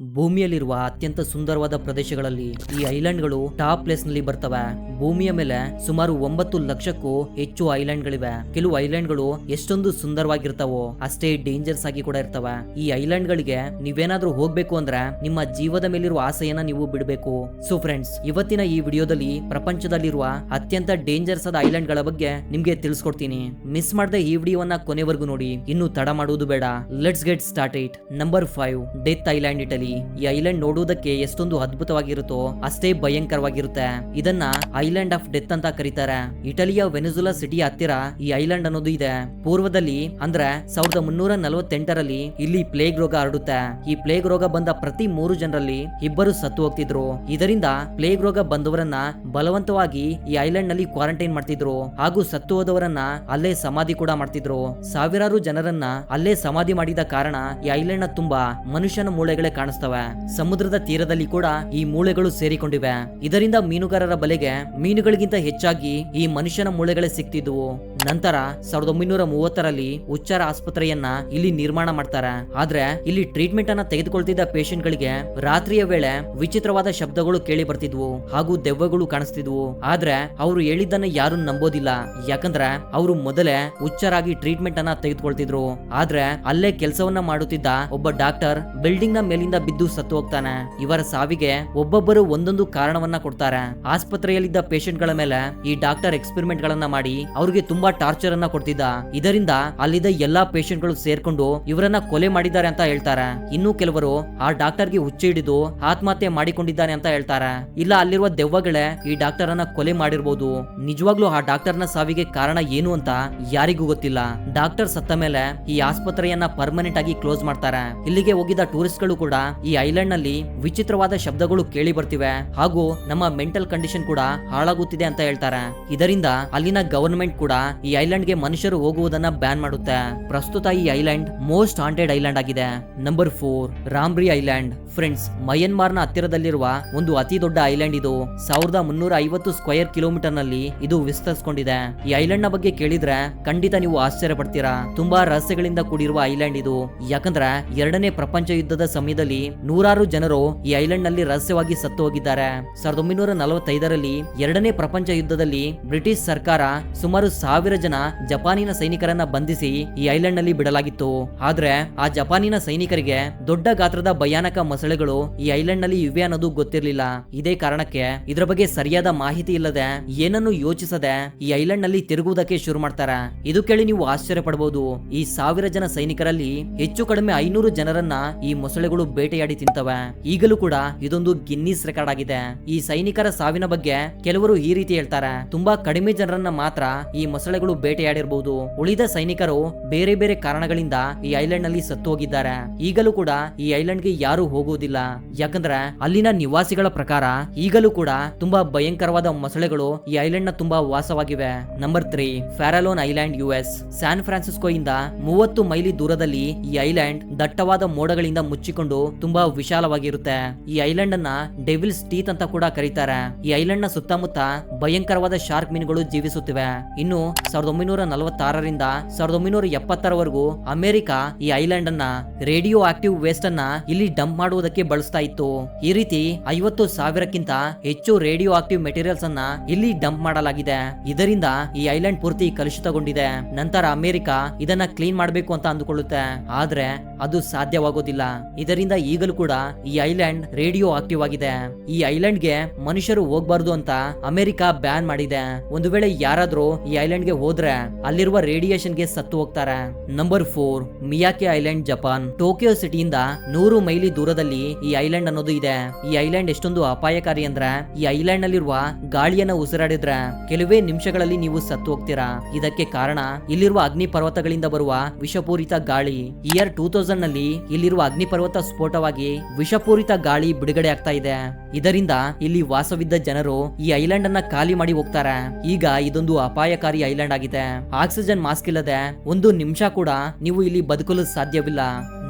ಭೂಮಿಯಲ್ಲಿರುವ ಅತ್ಯಂತ ಸುಂದರವಾದ ಪ್ರದೇಶಗಳಲ್ಲಿ ಈ ಐಲ್ಯಾಂಡ್ಗಳು ಟಾಪ್ ಪ್ಲೇಸ್ನಲ್ಲಿ ಬರ್ತವೆ. ಭೂಮಿಯ ಮೇಲೆ ಸುಮಾರು ಒಂಬತ್ತು ಲಕ್ಷಕ್ಕೂ ಹೆಚ್ಚು ಐಲ್ಯಾಂಡ್ಗಳಿವೆ. ಕೆಲವು ಐಲ್ಯಾಂಡ್ಗಳು ಎಷ್ಟೊಂದು ಸುಂದರವಾಗಿರ್ತಾವೋ ಅಷ್ಟೇ ಡೇಂಜರ್ಸ್ ಆಗಿ ಕೂಡ ಇರ್ತವೆ. ಈ ಐಲ್ಯಾಂಡ್ಗಳಿಗೆ ನೀವೇನಾದ್ರೂ ಹೋಗ್ಬೇಕು ಅಂದ್ರೆ ನಿಮ್ಮ ಜೀವದ ಮೇಲಿರುವ ಆಸೆಯನ್ನ ನೀವು ಬಿಡಬೇಕು. ಸೊ ಫ್ರೆಂಡ್ಸ್ ಇವತ್ತಿನ ಈ ವಿಡಿಯೋದಲ್ಲಿ ಪ್ರಪಂಚದಲ್ಲಿರುವ ಅತ್ಯಂತ ಡೇಂಜರ್ಸ್ ಆದ ಐಲ್ಯಾಂಡ್ಗಳ ಬಗ್ಗೆ ನಿಮ್ಗೆ ತಿಳಿಸ್ಕೊಡ್ತೀನಿ. ಮಿಸ್ ಮಾಡದೆ ಈ ವಿಡಿಯೋವನ್ನ ಕೊನೆವರೆಗೂ ನೋಡಿ. ಇನ್ನು ತಡ ಮಾಡುವುದು ಬೇಡ. Let's get start it number five death island Italy ಈ ಐಲ್ಯಾಂಡ್ ನೋಡುವುದಕ್ಕೆ ಎಷ್ಟೊಂದು ಅದ್ಭುತವಾಗಿರುತ್ತೋ ಅಷ್ಟೇ ಭಯಂಕರವಾಗಿರುತ್ತೆ. ಇದನ್ನ ಐಲ್ಯಾಂಡ್ ಆಫ್ ಡೆತ್ ಅಂತ ಕರೀತಾರೆ. ಇಟಲಿಯ ವೆನೆಜುಲಾ ಸಿಟಿಯ ಹತ್ತಿರ ಈ ಐಲ್ಯಾಂಡ್ ಅನ್ನೋದು ಇದೆ. ಪೂರ್ವದಲ್ಲಿ ಅಂದ್ರೆ ಸಾವಿರದ ಮುನ್ನೂರ ನಲವತ್ತೆಂಟರಲ್ಲಿ ಇಲ್ಲಿ ಪ್ಲೇಗ್ ರೋಗ ಹರಡುತ್ತೆ. ಈ ಪ್ಲೇಗ್ ರೋಗ ಬಂದ ಪ್ರತಿ ಮೂರು ಜನರಲ್ಲಿ ಇಬ್ಬರು ಸತ್ತು ಹೋಗ್ತಿದ್ರು. ಇದರಿಂದ ಪ್ಲೇಗ್ ರೋಗ ಬಂದವರನ್ನ ಬಲವಂತವಾಗಿ ಈ ಐಲ್ಯಾಂಡ್ನಲ್ಲಿ ಕ್ವಾರಂಟೈನ್ ಮಾಡ್ತಿದ್ರು. ಹಾಗೂ ಸತ್ತು ಹೋದವರನ್ನ ಅಲ್ಲೇ ಸಮಾಧಿ ಕೂಡ ಮಾಡ್ತಿದ್ರು. ಸಾವಿರಾರು ಜನರನ್ನ ಅಲ್ಲೇ ಸಮಾಧಿ ಮಾಡಿದ ಕಾರಣ ಈ ಐಲ್ಯಾಂಡ್ನ ತುಂಬಾ ಮನುಷ್ಯನ ಮೂಳೆಗಳೇ ಕಾಣಿಸ್ತವೆ. ಸಮುದ್ರದ ತೀರದಲ್ಲಿ ಕೂಡ ಈ ಮೂಳೆಗಳು ಸೇರಿಕೊಂಡಿವೆ. ಇದರಿಂದ ಮೀನುಗಾರರ ಬಲೆಗೆ ಮೀನುಗಳಿಗಿಂತ ಹೆಚ್ಚಾಗಿ ಈ ಮನುಷ್ಯನ ಮೂಳೆಗಳೇ ಸಿಕ್ತಿದ್ವು. ನಂತರ ಸಾವಿರದ ಒಂಬೈನೂರ ಮೂವತ್ತರಲ್ಲಿ ಉಚ್ಚಾರ ಆಸ್ಪತ್ರೆಯನ್ನ ಇಲ್ಲಿ ನಿರ್ಮಾಣ ಮಾಡ್ತಾರೆ. ಆದ್ರೆ ಇಲ್ಲಿ ಟ್ರೀಟ್ಮೆಂಟ್ ಅನ್ನ ತೆಗೆದುಕೊಳ್ತಿದ್ದ ಪೇಷಂಟ್ ಗಳಿಗೆ ರಾತ್ರಿಯ ವೇಳೆ ವಿಚಿತ್ರವಾದ ಶಬ್ದಗಳು ಕೇಳಿ ಬರ್ತಿದ್ವು ಹಾಗೂ ದೆವ್ವಗಳು ಕಾಣಿಸ್ತಿದ್ವು. ಆದ್ರೆ ಅವರು ಹೇಳಿದ್ದನ್ನ ಯಾರು ನಂಬೋದಿಲ್ಲ. ಯಾಕಂದ್ರೆ ಅವರು ಮೊದಲೇ ಉಚ್ಚರಾಗಿ ಟ್ರೀಟ್ಮೆಂಟ್ ಅನ್ನ ತೆಗೆದುಕೊಳ್ತಿದ್ರು. ಆದ್ರೆ ಅಲ್ಲೇ ಕೆಲಸವನ್ನ ಮಾಡುತ್ತಿದ್ದ ಒಬ್ಬ ಡಾಕ್ಟರ್ ಬಿಲ್ಡಿಂಗ್ನ ಮೇಲಿಂದ ಬಿದ್ದು ಸತ್ತು ಹೋಗ್ತಾನೆ. ಇವರ ಸಾವಿಗೆ ಒಬ್ಬೊಬ್ಬರು ಒಂದೊಂದು ಕಾರಣವನ್ನ ಕೊಡ್ತಾರೆ. ಆಸ್ಪತ್ರೆಯಲ್ಲಿದ್ದ ಪೇಷಂಟ್ಗಳ ಮೇಲೆ ಈ ಡಾಕ್ಟರ್ ಎಕ್ಸ್ಪೆರಿಮೆಂಟ್ ಗಳನ್ನ ಮಾಡಿ ಅವ್ರಿಗೆ ತುಂಬಾ ಟಾರ್ಚರ್ ಅನ್ನ ಕೊಡ್ತಿದ್ದ. ಇದರಿಂದ ಅಲ್ಲಿದ್ದ ಎಲ್ಲಾ ಪೇಷಂಟ್ಗಳು ಸೇರ್ಕೊಂಡು ಇವರನ್ನ ಕೊಲೆ ಮಾಡಿದ್ದಾರೆ ಅಂತ ಹೇಳ್ತಾರೆ. ಇನ್ನು ಕೆಲವರು ಆ ಡಾಕ್ಟರ್ಗೆ ಹುಚ್ಚಿ ಹಿಡಿದು ಆತ್ಮಹತ್ಯೆ ಮಾಡಿಕೊಂಡಿದ್ದಾನೆ ಅಂತ ಹೇಳ್ತಾರೆ. ಇಲ್ಲ, ಅಲ್ಲಿರುವ ದೆವ್ವಗಳೇ ಈ ಡಾಕ್ಟರ್ ಅನ್ನ ಕೊಲೆ ಮಾಡಿರ್ಬೋದು. ನಿಜವಾಗ್ಲೂ ಆ ಡಾಕ್ಟರ್ನ ಸಾವಿಗೆ ಕಾರಣ ಏನು ಅಂತ ಯಾರಿಗೂ ಗೊತ್ತಿಲ್ಲ. ಡಾಕ್ಟರ್ ಸತ್ತ ಮೇಲೆ ಈ ಆಸ್ಪತ್ರೆಯನ್ನ ಪರ್ಮನೆಂಟ್ ಆಗಿ ಕ್ಲೋಸ್ ಮಾಡ್ತಾರೆ. ಇಲ್ಲಿಗೆ ಹೋಗಿದ್ದ ಟೂರಿಸ್ಟ್ಗಳು ಕೂಡ ಈ ಐಲ್ಯಾಂಡ್ನಲ್ಲಿ ವಿಚಿತ್ರವಾದ ಶಬ್ದಗಳು ಕೇಳಿ ಬರ್ತಿವೆ. ಹಾಗೂ ನಮ್ಮ ಮೆಂಟಲ್ ಕಂಡೀಷನ್ ಕೂಡ ಹಾಳಾಗುತ್ತಿದೆ ಅಂತ ಹೇಳ್ತಾರೆ. ಇದರಿಂದ ಅಲ್ಲಿನ ಗವರ್ನಮೆಂಟ್ ಕೂಡ ಈ ಐಲ್ಯಾಂಡ್ಗೆ ಮನುಷ್ಯರು ಹೋಗುವುದನ್ನ ಬ್ಯಾನ್ ಮಾಡುತ್ತೆ. ಪ್ರಸ್ತುತ ಈ ಐಲ್ಯಾಂಡ್ ಮೋಸ್ಟ್ ಹಾಂಟೆಡ್ ಐಲ್ಯಾಂಡ್ ಆಗಿದೆ. Number four, Ramree island. Friends ಮಯನ್ಮಾರ್ನ ಹತ್ತಿರದಲ್ಲಿರುವ ಒಂದು ಅತಿ ದೊಡ್ಡ ಐಲ್ಯಾಂಡ್ ಇದು. ಸಾವಿರದ ಮುನ್ನೂರ ಐವತ್ತು ಸ್ಕ್ವೇರ್ ಕಿಲೋಮೀಟರ್ನಲ್ಲಿ ಇದು ವಿಸ್ತರಿಸಿಕೊಂಡಿದೆ. ಈ ಐಲ್ಯಾಂಡ್ನ ಬಗ್ಗೆ ಕೇಳಿದ್ರೆ ಖಂಡಿತ ನೀವು ಆಶ್ಚರ್ಯ ಪಡ್ತೀರಾ ತುಂಬಾ ರಹಸ್ಯಗಳಿಂದ ಕೂಡಿರುವ ಐಲ್ಯಾಂಡ್ ಇದು. ಯಾಕಂದ್ರೆ ಎರಡನೇ ಪ್ರಪಂಚ ಯುದ್ಧದ ಸಮಯದಲ್ಲಿ ನೂರಾರು ಜನರು ಈ ಐಲ್ಯಾಂಡ್ನಲ್ಲಿ ರಹಸ್ಯವಾಗಿ ಸತ್ತು ಹೋಗಿದ್ದಾರೆ ಸಾವಿರದ ಒಂಬೈನೂರ ನಲವತ್ತೈದರಲ್ಲಿ ಎರಡನೇ ಪ್ರಪಂಚ ಯುದ್ಧದಲ್ಲಿ ಬ್ರಿಟಿಷ್ ಸರ್ಕಾರ ಸುಮಾರು ಸಾವಿರ ಜನ ಜಪಾನಿನ ಸೈನಿಕರನ್ನ ಬಂಧಿಸಿ ಈ ಐಲ್ಯಾಂಡ್ನಲ್ಲಿ ಬಿಡಲಾಗಿತ್ತು. ಆದ್ರೆ ಆ ಜಪಾನಿನ ಸೈನಿಕರಿಗೆ ದೊಡ್ಡ ಗಾತ್ರದ ಭಯಾನಕ ಮೊಸಳೆಗಳು ಈ ಐಲ್ಯಾಂಡ್ನಲ್ಲಿ ಇವೆ ಅನ್ನೋದು ಗೊತ್ತಿರಲಿಲ್ಲ. ಇದೇ ಕಾರಣಕ್ಕೆ ಇದರ ಬಗ್ಗೆ ಸರಿಯಾದ ಮಾಹಿತಿ ಇಲ್ಲದೆ ಏನನ್ನು ಯೋಚಿಸದೆ ಈ ಐಲ್ಯಾಂಡ್ನಲ್ಲಿ ತಿರುಗುವುದಕ್ಕೆ ಶುರು ಮಾಡ್ತಾರೆ. ಇದು ಕೇಳಿ ನೀವು ಆಶ್ಚರ್ಯ ಪಡಬಹುದು ಈ ಸಾವಿರ ಜನ ಸೈನಿಕರಲ್ಲಿ ಹೆಚ್ಚು ಕಡಿಮೆ ಐನೂರು ಜನರನ್ನ ಈ ಮೊಸಳೆಗಳು ಬೇಟೆಯಾಡಿ ತಿಂತವೆ. ಈಗಲೂ ಕೂಡ ಇದೊಂದು ಗಿನ್ನಿಸ್ ರೆಕಾರ್ಡ್ ಆಗಿದೆ. ಈ ಸೈನಿಕರ ಸಾವಿನ ಬಗ್ಗೆ ಕೆಲವರು ಈ ರೀತಿ ಹೇಳ್ತಾರೆ. ತುಂಬಾ ಕಡಿಮೆ ಜನರನ್ನ ಮಾತ್ರ ಈ ಮೊಸಳೆಗಳು ಬೇಟೆಯಾಡಿರಬಹುದು ಉಳಿದ ಸೈನಿಕರು ಬೇರೆ ಬೇರೆ ಕಾರಣಗಳಿಂದ ಈ ಐಲ್ಯಾಂಡ್ನಲ್ಲಿ ಸತ್ತು ಹೋಗಿದ್ದಾರೆ ಈಗಲೂ ಕೂಡ ಈ ಐಲ್ಯಾಂಡ್ಗೆ ಯಾರು ಹೋಗುವುದಿಲ್ಲ ಯಾಕಂದ್ರೆ ಅಲ್ಲಿನ ನಿವಾಸಿಗಳ ಪ್ರಕಾರ ಈಗಲೂ ಕೂಡ ತುಂಬಾ ಭಯಂಕರವಾದ ಮೊಸಳೆಗಳು ಈ ಐಲ್ಯಾಂಡ್ನ ತುಂಬಾ ವಾಸವಾಗಿವೆ. Number three Farallon island U S San Francisco ಇಂದ ಮೂವತ್ತು ಮೈಲಿ ದೂರದಲ್ಲಿ ಈ ಐಲ್ಯಾಂಡ್ ದಟ್ಟವಾದ ಮೋಡಗಳಿಂದ ಮುಚ್ಚಿಕೊಂಡು ತುಂಬಾ ವಿಶಾಲವಾಗಿರುತ್ತೆ. ಈ ಐಲ್ಯಾಂಡ್ ಅನ್ನ ಡೆವಿಲ್ಸ್ ಟೀತ್ ಅಂತ ಕೂಡ ಕರೀತಾರೆ. ಈ ಐಲ್ಯಾಂಡ್ನ ಸುತ್ತಮುತ್ತ ಭಯಂಕರವಾದ ಶಾರ್ಕ್ ಮೀನುಗಳು ಜೀವಿಸುತ್ತಿವೆ. ಇನ್ನು ಸಾವಿರದ ಒಂಬೈನೂರ ನಲವತ್ತಾರರಿಂದ ಸಾವಿರದ ಒಂಬೈನೂರ ಎಪ್ಪತ್ತರವರೆಗೂ ಅಮೆರಿಕ ಈ ಐಲ್ಯಾಂಡ್ ಅನ್ನ ರೇಡಿಯೋ ಆಕ್ಟಿವ್ ವೇಸ್ಟ್ ಅನ್ನ ಇಲ್ಲಿ ಡಂಪ್ ಮಾಡುವುದಕ್ಕೆ ಬಳಸ್ತಾ ಇತ್ತು. ಈ ರೀತಿ ಐವತ್ತು ಸಾವಿರಕ್ಕಿಂತ ಹೆಚ್ಚು ರೇಡಿಯೋ ಆಕ್ಟಿವ್ ಮೆಟೀರಿಯಲ್ಸ್ ಅನ್ನ ಇಲ್ಲಿ ಡಂಪ್ ಮಾಡಲಾಗಿದೆ. ಇದರಿಂದ ಈ ಐಲ್ಯಾಂಡ್ ಪೂರ್ತಿ ಕಲುಷಿತಗೊಂಡಿದೆ. ನಂತರ ಅಮೆರಿಕ ಇದನ್ನ ಕ್ಲೀನ್ ಮಾಡಬೇಕು ಅಂತ ಅಂದುಕೊಳ್ಳುತ್ತೆ. ಆದ್ರೆ ಅದು ಸಾಧ್ಯವಾಗೋದಿಲ್ಲ. ಇದರಿಂದ ಈಗಲೂ ಕೂಡ ಈ ಐಲ್ಯಾಂಡ್ ರೇಡಿಯೋ ಆಕ್ಟಿವ್ ಆಗಿದೆ. ಈ ಐಲ್ಯಾಂಡ್ಗೆ ಮನುಷ್ಯರು ಹೋಗ್ಬಾರ್ದು ಅಂತ ಅಮೆರಿಕ ಬ್ಯಾನ್ ಮಾಡಿದೆ. ಒಂದು ವೇಳೆ ಯಾರಾದ್ರೂ ಈ ಐಲ್ಯಾಂಡ್ಗೆ ಹೋದ್ರೆ ಅಲ್ಲಿರುವ ರೇಡಿಯೇಷನ್ಗೆ ಸತ್ತು ಹೋಗ್ತಾರೆ. Number four Miyake island, Japan. Tokyo ಸಿಟಿಯಿಂದ ನೂರು ಮೈಲಿ ದೂರದಲ್ಲಿ ಈ ಐಲ್ಯಾಂಡ್ ಅನ್ನೋದು ಇದೆ. ಈ ಐಲ್ಯಾಂಡ್ ಎಷ್ಟೊಂದು ಅಪಾಯಕಾರಿ ಅಂದ್ರೆ, ಈ ಐಲ್ಯಾಂಡ್ ನಲ್ಲಿರುವ ಗಾಳಿಯನ್ನ ಉಸಿರಾಡಿದ್ರೆ ಕೆಲವೇ ನಿಮಿಷಗಳಲ್ಲಿ ನೀವು ಸತ್ತು ಹೋಗ್ತೀರಾ? ಇದಕ್ಕೆ ಕಾರಣ, ಇಲ್ಲಿರುವ ಅಗ್ನಿ ಪರ್ವತಗಳಿಂದ ಬರುವ ವಿಷಪೂರಿತ ಗಾಳಿ. ಇಯರ್ ಟೂ ತೌಸಂಡ್ನಲ್ಲಿ ಇಲ್ಲಿರುವ ಅಗ್ನಿ ಪರ್ವತ ಸ್ಫೋಟವಾಗಿ ವಿಷಪೂರಿತ ಗಾಳಿ ಬಿಡುಗಡೆ ಆಗ್ತಾ ಇದೆ. ಇದರಿಂದ ಇಲ್ಲಿ ವಾಸವಿದ್ದ ಜನರು ಈ ಐಲ್ಯಾಂಡ್ ಅನ್ನ ಖಾಲಿ ಮಾಡಿ ಹೋಗ್ತಾರೆ. ಈಗ ಇದೊಂದು ಅಪಾಯಕಾರಿ ಐಲ್ಯಾಂಡ್ ಆಗಿದೆ. ಆಕ್ಸಿಜನ್ ಮಾಸ್ಕ್ ಇಲ್ಲದೆ ಒಂದು ನಿಮಿಷ ಕೂಡ ನೀವು ಇಲ್ಲಿ ಬದುಕಲು ಸಾಧ್ಯವಿಲ್ಲ.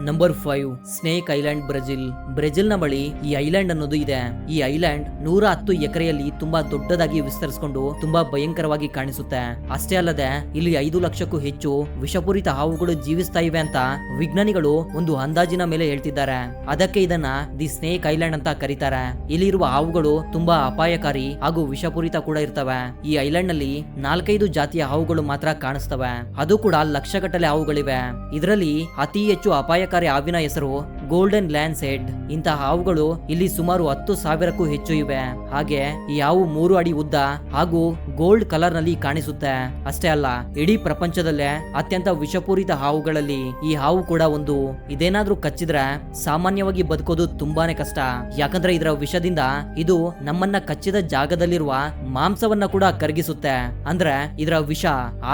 Number five snake island Brazil ಬ್ರೆಜಿಲ್ನ ಬಳಿ ಈ ಐಲ್ಯಾಂಡ್ ಅನ್ನೋದು ಇದೆ. ಈ ಐಲ್ಯಾಂಡ್ ನೂರ ಹತ್ತು ಎಕರೆಯಲ್ಲಿ ತುಂಬಾ ದೊಡ್ಡದಾಗಿ ವಿಸ್ತರಿಸಿಕೊಂಡು ತುಂಬಾ ಭಯಂಕರವಾಗಿ ಕಾಣಿಸುತ್ತೆ. ಅಷ್ಟೇ ಅಲ್ಲದೆ, ಇಲ್ಲಿ ಐದು ಲಕ್ಷಕ್ಕೂ ಹೆಚ್ಚು ವಿಷಪೂರಿತ ಹಾವುಗಳು ಜೀವಿಸ್ತಾ ಇವೆ ಅಂತ ವಿಜ್ಞಾನಿಗಳು ಒಂದು ಅಂದಾಜಿನ ಮೇಲೆ ಹೇಳ್ತಿದ್ದಾರೆ. ಅದಕ್ಕೆ ಇದನ್ನ ದಿ ಸ್ನೇಕ್ ಐಲ್ಯಾಂಡ್ ಅಂತ ಕರೀತಾರೆ. ಇಲ್ಲಿರುವ ಹಾವುಗಳು ತುಂಬಾ ಅಪಾಯಕಾರಿ ಹಾಗೂ ವಿಷಪೂರಿತ ಕೂಡ ಇರ್ತವೆ. ಈ ಐಲ್ಯಾಂಡ್ನಲ್ಲಿ ನಾಲ್ಕೈದು ಜಾತಿಯ ಹಾವುಗಳು ಮಾತ್ರ ಕಾಣಿಸ್ತವೆ. ಅದು ಕೂಡ ಲಕ್ಷಗಟ್ಟಲೆ ಹಾವುಗಳಿವೆ. ಇದರಲ್ಲಿ ಅತಿ ಹೆಚ್ಚು ಅಪಾಯಕಾರಿ ಹಾವಿನ ಹೆಸರು. ಗೋಲ್ಡನ್ ಲ್ಯಾಂಡ್ ಹೆಡ್ ಇಂತಹ ಹಾವುಗಳು ಇಲ್ಲಿ ಸುಮಾರು ಹತ್ತು ಸಾವಿರಕ್ಕೂ ಹೆಚ್ಚು ಇವೆ. ಹಾಗೆ ಈ ಹಾವು ಮೂರು ಅಡಿ ಉದ್ದ ಹಾಗೂ ಗೋಲ್ಡ್ ಕಲರ್ನಲ್ಲಿ ಕಾಣಿಸುತ್ತೆ. ಅಷ್ಟೇ ಅಲ್ಲ, ಇಡೀ ಪ್ರಪಂಚದಲ್ಲೇ ಅತ್ಯಂತ ವಿಷಪೂರಿತ ಹಾವುಗಳಲ್ಲಿ ಈ ಹಾವು ಕೂಡ ಒಂದು. ಇದೇನಾದ್ರೂ ಕಚ್ಚಿದ್ರೆ ಸಾಮಾನ್ಯವಾಗಿ ಬದುಕೋದು ತುಂಬಾನೇ ಕಷ್ಟ. ಯಾಕಂದ್ರೆ ಇದರ ವಿಷದಿಂದ ಇದು ನಮ್ಮನ್ನ ಕಚ್ಚಿದ ಜಾಗದಲ್ಲಿರುವ ಮಾಂಸವನ್ನ ಕೂಡ ಕರಗಿಸುತ್ತೆ. ಅಂದ್ರೆ ಇದರ ವಿಷ,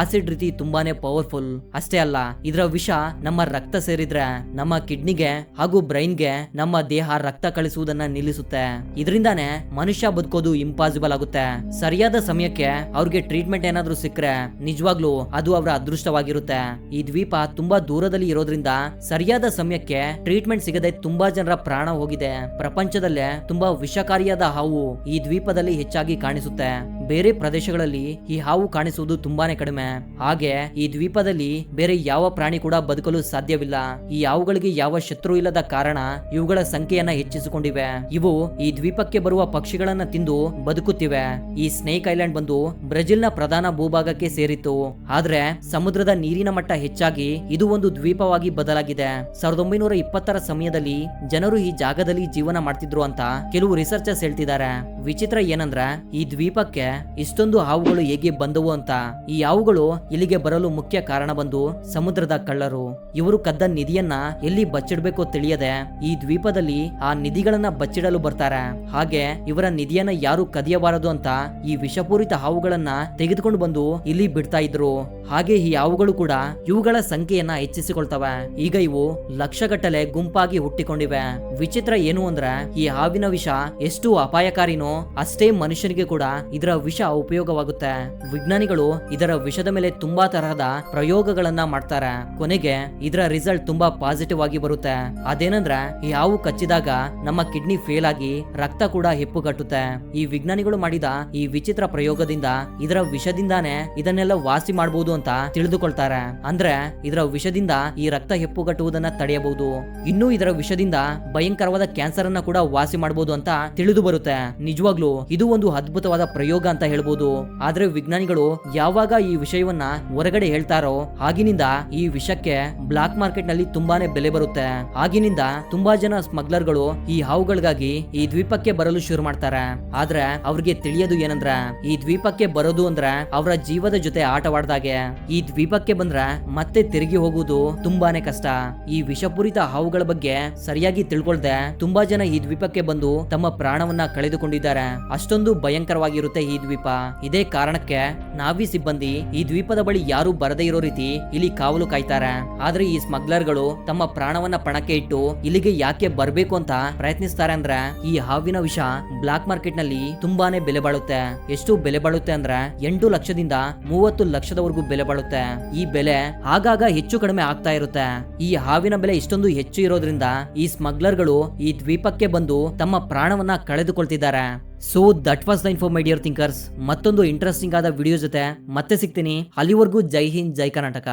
ಆಸಿಡ್ ರೀತಿ ತುಂಬಾನೇ ಪವರ್ಫುಲ್ ಅಷ್ಟೇ ಅಲ್ಲ, ಇದರ ವಿಷ ನಮ್ಮ ರಕ್ತ ಸೇರಿದ್ರೆ ನಮ್ಮ ಕಿಡ್ನಿಗೆ ಹಾಗೂ ಬ್ರೈನ್ಗೆ ನಮ್ಮ ದೇಹ ರಕ್ತ ಕಳಿಸುವುದನ್ನ ನಿಲ್ಲಿಸುತ್ತೆ. ಇದರಿಂದಾನೆ ಮನುಷ್ಯ ಬದುಕೋದು ಇಂಪಾಸಿಬಲ್ ಆಗುತ್ತೆ. ಸರಿಯಾದ ಸಮಯಕ್ಕೆ ಅವ್ರಿಗೆ ಟ್ರೀಟ್ಮೆಂಟ್ ಏನಾದ್ರೂ ಸಿಕ್ಕರೆ ನಿಜವಾಗ್ಲೂ ಅದು ಅವರ ಅದೃಷ್ಟವಾಗಿರುತ್ತೆ. ಈ ದ್ವೀಪ ತುಂಬಾ ದೂರದಲ್ಲಿ ಇರೋದ್ರಿಂದ ಸರಿಯಾದ ಸಮಯಕ್ಕೆ ಟ್ರೀಟ್ಮೆಂಟ್ ಸಿಗದೆ ತುಂಬಾ ಜನರ ಪ್ರಾಣ ಹೋಗಿದೆ. ಪ್ರಪಂಚದಲ್ಲೇ ತುಂಬಾ ವಿಷಕಾರಿಯಾದ ಹಾವು ಈ ದ್ವೀಪದಲ್ಲಿ ಹೆಚ್ಚಾಗಿ ಕಾಣಿಸುತ್ತೆ. ಬೇರೆ ಪ್ರದೇಶಗಳಲ್ಲಿ ಈ ಹಾವು ಕಾಣಿಸುವುದು ತುಂಬಾನೇ ಕಡಿಮೆ. ಹಾಗೆ ಈ ದ್ವೀಪದಲ್ಲಿ ಬೇರೆ ಯಾವ ಪ್ರಾಣಿ ಕೂಡ ಬದುಕಲು ಸಾಧ್ಯವಿಲ್ಲ. ಈ ಹಾವುಗಳಿಗೆ ಯಾವ ಶತ್ರು ಇಲ್ಲದ ಕಾರಣ ಇವುಗಳ ಸಂಖ್ಯೆಯನ್ನ ಹೆಚ್ಚಿಸಿಕೊಂಡಿವೆ. ಇವು ಈ ದ್ವೀಪಕ್ಕೆ ಬರುವ ಪಕ್ಷಿಗಳನ್ನ ತಿಂದು ಬದುಕುತ್ತಿವೆ. ಈ ಸ್ನೇಕ್ ಐಲ್ಯಾಂಡ್ ಬಂದು ಬ್ರೆಜಿಲ್ನ ಪ್ರಧಾನ ಭೂಭಾಗಕ್ಕೆ ಸೇರಿತ್ತು. ಆದ್ರೆ ಸಮುದ್ರದ ನೀರಿನ ಮಟ್ಟ ಹೆಚ್ಚಾಗಿ ಇದು ಒಂದು ದ್ವೀಪವಾಗಿ ಬದಲಾಗಿದೆ. ಸಾವಿರದ ಒಂಬೈನೂರ ಇಪ್ಪತ್ತರ ಸಮಯದಲ್ಲಿ ಜನರು ಈ ಜಾಗದಲ್ಲಿ ಜೀವನ ಮಾಡ್ತಿದ್ರು ಅಂತ ಕೆಲವು ರಿಸರ್ಚರ್ಸ್ ಹೇಳ್ತಿದ್ದಾರೆ. ವಿಚಿತ್ರ ಏನಂದ್ರೆ ಈ ದ್ವೀಪಕ್ಕೆ ಇಷ್ಟೊಂದು ಹಾವುಗಳು ಹೇಗೆ ಬಂದವು ಅಂತ ಈ ಹಾವುಗಳು ಇಲ್ಲಿಗೆ ಬರಲು ಮುಖ್ಯ ಕಾರಣ ಬಂದು ಸಮುದ್ರದ ಕಳ್ಳರು. ಇವರು ಕದ್ದ ನಿಧಿಯನ್ನ ಎಲ್ಲಿ ಬಚ್ಚಿಡ್ಬೇಕು ತಿಳಿಯದೆ ಈ ದ್ವೀಪದಲ್ಲಿ ಆ ನಿಧಿಗಳನ್ನ ಬಚ್ಚಿಡಲು ಬರ್ತಾರೆ. ಹಾಗೆ ಇವರ ನಿಧಿಯನ್ನ ಯಾರು ಕದಿಯಬಾರದು ಅಂತ ಈ ವಿಷಪೂರಿತ ಹಾವುಗಳನ್ನ ತೆಗೆದುಕೊಂಡು ಬಂದು ಇಲ್ಲಿ ಬಿಡ್ತಾ ಇದ್ರು. ಹಾಗೆ ಈ ಹಾವುಗಳು ಕೂಡ ಇವುಗಳ ಸಂಖ್ಯೆಯನ್ನ ಹೆಚ್ಚಿಸಿಕೊಳ್ತವೆ. ಈಗ ಇವು ಲಕ್ಷಗಟ್ಟಲೆ ಗುಂಪಾಗಿ ಹುಟ್ಟಿಕೊಂಡಿವೆ. ವಿಚಿತ್ರ ಏನು ಅಂದ್ರೆ ಈ ಹಾವಿನ ವಿಷ ಎಷ್ಟು ಅಪಾಯಕಾರಿನೋ ಅಷ್ಟೇ ಮನುಷ್ಯನಿಗೆ ಕೂಡ ಇದರ ವಿಷ ಉಪಯೋಗವಾಗುತ್ತೆ. ವಿಜ್ಞಾನಿಗಳು ಇದರ ವಿಷದ ಮೇಲೆ ತುಂಬಾ ತರಹದ ಪ್ರಯೋಗಗಳನ್ನ ಮಾಡ್ತಾರೆ. ಕೊನೆಗೆ ಇದರ ರಿಸಲ್ಟ್ ತುಂಬಾ ಪಾಸಿಟಿವ್ ಆಗಿ ಬರುತ್ತೆ. ಅದೇನಂದ್ರೆ ಈ ಹಾವು ಕಚ್ಚಿದಾಗ ನಮ್ಮ ಕಿಡ್ನಿ ಫೇಲ್ ಆಗಿ ರಕ್ತ ಕೂಡ ಹೆಪ್ಪುಗಟ್ಟುತ್ತೆ. ಈ ವಿಜ್ಞಾನಿಗಳು ಮಾಡಿದ ಈ ವಿಚಿತ್ರ ಪ್ರಯೋಗದಿಂದ ಇದರ ವಿಷದಿಂದಾನೇ ಇದನ್ನೆಲ್ಲ ವಾಸಿ ಮಾಡಬಹುದು ಅಂತ ತಿಳಿದುಕೊಳ್ತಾರೆ. ಅಂದ್ರೆ, ಇದರ ವಿಷದಿಂದ ಈ ರಕ್ತ ಹೆಪ್ಪುಗಟ್ಟುವುದನ್ನ ತಡೆಯಬಹುದು. ಇನ್ನು ಇದರ ವಿಷದಿಂದ ಭಯಂಕರವಾದ ಕ್ಯಾನ್ಸರ್ ಅನ್ನ ಕೂಡ ವಾಸಿ ಮಾಡಬಹುದು ಅಂತ ತಿಳಿದು ಬರುತ್ತೆ. ನಿಜವಾಗ್ಲೂ, ಇದು ಒಂದು ಅದ್ಭುತವಾದ ಪ್ರಯೋಗ ಅಂತ ಹೇಳ್ಬೋದು. ಆದ್ರೆ ವಿಜ್ಞಾನಿಗಳು ಯಾವಾಗ ಈ ವಿಷಯವನ್ನ ಹೊರಗಡೆ ಹೇಳ್ತಾರೋ ಆಗಿನಿಂದ ಈ ವಿಷಕ್ಕೆ ಬ್ಲಾಕ್ ಮಾರ್ಕೆಟ್ನಲ್ಲಿ ತುಂಬಾನೇ ಬೆಲೆ ಬರುತ್ತೆ. ಆಗಿನಿಂದ ತುಂಬಾ ಜನ ಸ್ಮಗ್ಲರ್ಗಳು ಈ ಹಾವುಗಳಿಗಾಗಿ ಈ ದ್ವೀಪಕ್ಕೆ ಬರಲು ಶುರು ಮಾಡ್ತಾರೆ. ಆದ್ರೆ ಅವ್ರಿಗೆ ತಿಳಿಯೋದು ಏನಂದ್ರೆ, ಈ ದ್ವೀಪಕ್ಕೆ ಬರೋದು ಅಂದ್ರೆ ಅವರ ಜೀವದ ಜೊತೆ ಆಟವಾಡ್ದಾಗೆ. ಈ ದ್ವೀಪಕ್ಕೆ ಬಂದ್ರೆ ಮತ್ತೆ ತಿರುಗಿ ಹೋಗುವುದು ತುಂಬಾನೇ ಕಷ್ಟ. ಈ ವಿಷಪೂರಿತ ಹಾವುಗಳ ಬಗ್ಗೆ ಸರಿಯಾಗಿ ತಿಳ್ಕೊಳ್ದೆ ತುಂಬಾ ಜನ ಈ ದ್ವೀಪಕ್ಕೆ ಬಂದು ತಮ್ಮ ಪ್ರಾಣವನ್ನ ಕಳೆದುಕೊಂಡಿದ್ದಾರೆ. ಅಷ್ಟೊಂದು ಭಯಂಕರವಾಗಿರುತ್ತೆ ಈ ದ್ವೀಪ. ಇದೇ ಕಾರಣಕ್ಕೆ ನಾವಿ ಸಿಬ್ಬಂದಿ ಈ ದ್ವೀಪದ ಬಳಿ ಯಾರು ಬರದೇ ಇರೋ ರೀತಿ ಇಲ್ಲಿ ಕಾವಲು ಕಾಯ್ತಾರೆ. ಆದ್ರೆ ಈ ಸ್ಮಗ್ಲರ್ಗಳು ತಮ್ಮ ಪ್ರಾಣವನ್ನ ಪಣಕ್ಕೆ ಇಟ್ಟು ಇಲ್ಲಿಗೆ ಯಾಕೆ ಬರಬೇಕು ಅಂತ ಪ್ರಯತ್ನಿಸ್ತಾರೆ ಅಂದ್ರೆ ಈ ಹಾವಿನ ವಿಷ ಬ್ಲಾಕ್ ಮಾರ್ಕೆಟ್ನಲ್ಲಿ ತುಂಬಾನೇ ಬೆಲೆ ಬಾಳುತ್ತೆ. ಎಷ್ಟು ಬೆಲೆ ಬಾಳುತ್ತೆ ಅಂದ್ರೆ ಎಂಟು ಲಕ್ಷದಿಂದ ಮೂವತ್ತು ಲಕ್ಷದವರೆಗೂ ಬೆಲೆ ಬಾಳುತ್ತೆ. ಈ ಬೆಲೆ ಆಗಾಗ ಹೆಚ್ಚು ಕಡಿಮೆ ಆಗ್ತಾ ಇರುತ್ತೆ. ಈ ಹಾವಿನ ಬೆಲೆ ಇಷ್ಟೊಂದು ಹೆಚ್ಚು ಇರೋದ್ರಿಂದ ಈ ಸ್ಮಗ್ಲರ್ಗಳು ಈ ದ್ವೀಪಕ್ಕೆ ಬಂದು ತಮ್ಮ ಪ್ರಾಣವನ್ನ ಕಳೆದುಕೊಳ್ತಿದ್ದಾರೆ. So that was the info my dear thinkers ಮತ್ತೊಂದು ಇಂಟ್ರೆಸ್ಟಿಂಗ್ ಆದ ವಿಡಿಯೋ ಜೊತೆ ಮತ್ತೆ ಸಿಗ್ತೀನಿ. ಅಲ್ಲಿವರೆಗೂ ಜೈ ಹಿಂದ್, ಜೈ ಕರ್ನಾಟಕ.